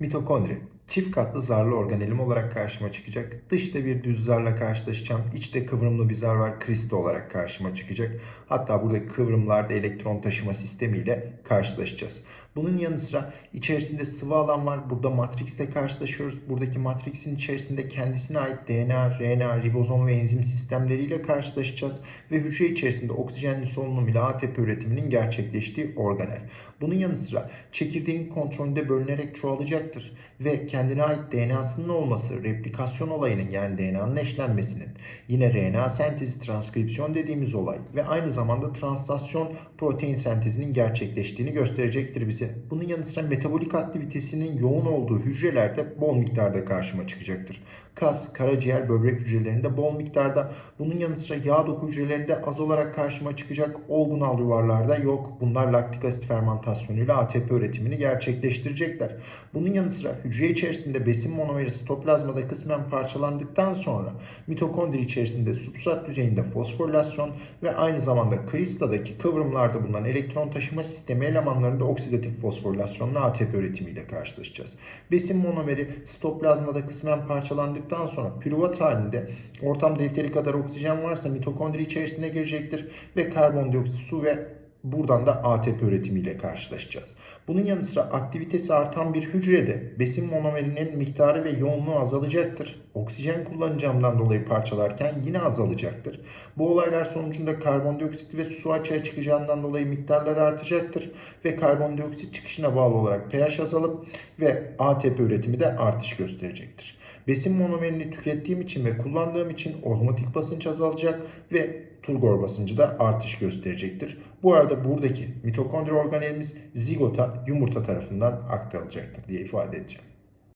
Mitokondri. Çift katlı zarlı organelim olarak karşıma çıkacak. Dışta bir düz zarla karşılaşacağım. İçte kıvrımlı bir zar var. Kristo olarak karşıma çıkacak. Hatta buradaki kıvrımlarda elektron taşıma sistemiyle karşılaşacağız. Bunun yanı sıra içerisinde sıvı alan var. Burada matrixle karşılaşıyoruz. Buradaki matrixin içerisinde kendisine ait DNA, RNA, ribozom ve enzim sistemleriyle karşılaşacağız. Ve hücre içerisinde oksijenli solunum ile ATP üretiminin gerçekleştiği organel. Bunun yanı sıra çekirdeğin kontrolünde bölünerek çoğalacaktır. Ve kendine ait DNA'sının olması, replikasyon olayının yani DNA'nın eşlenmesinin, yine RNA sentezi, transkripsiyon dediğimiz olay ve aynı zamanda translasyon protein sentezinin gerçekleştiğini gösterecektir bize. Bunun yanı sıra metabolik aktivitesinin yoğun olduğu hücrelerde bol miktarda karşıma çıkacaktır. Kas, karaciğer, böbrek hücrelerinde bol miktarda, bunun yanı sıra yağ doku hücrelerinde az olarak karşıma çıkacak. Olgunal yuvarlarda yok. Bunlar laktik asit fermentasyonuyla ATP üretimini gerçekleştirecekler. Bunun yanı sıra hücre içerisinde besin monomeri sitoplazmada kısmen parçalandıktan sonra mitokondri içerisinde substrat düzeyinde fosforilasyon ve aynı zamanda kristadaki kıvrımlarda bulunan elektron taşıma sistemi elemanlarında oksidatif fosforilasyonla ATP üretimiyle karşılaşacağız. Besin monomeri sitoplazmada kısmen parçalandıktan sonra pürüvat halinde ortamda yeteri kadar oksijen varsa mitokondri içerisine girecektir ve karbondioksit, su ve Buradan da ATP üretimiyle karşılaşacağız. Bunun yanı sıra aktivitesi artan bir hücrede besin monomerinin miktarı ve yoğunluğu azalacaktır. Oksijen kullanacağımdan dolayı parçalarken yine azalacaktır. Bu olaylar sonucunda karbondioksit ve su açığa çıkacağından dolayı miktarları artacaktır. Ve karbondioksit çıkışına bağlı olarak pH azalıp ve ATP üretimi de artış gösterecektir. Besin monomerini tükettiğim için ve kullandığım için ozmotik basınç azalacak ve turgor basıncı da artış gösterecektir. Bu arada buradaki mitokondri organelimiz zigota yumurta tarafından aktarılacaktır diye ifade edeceğim.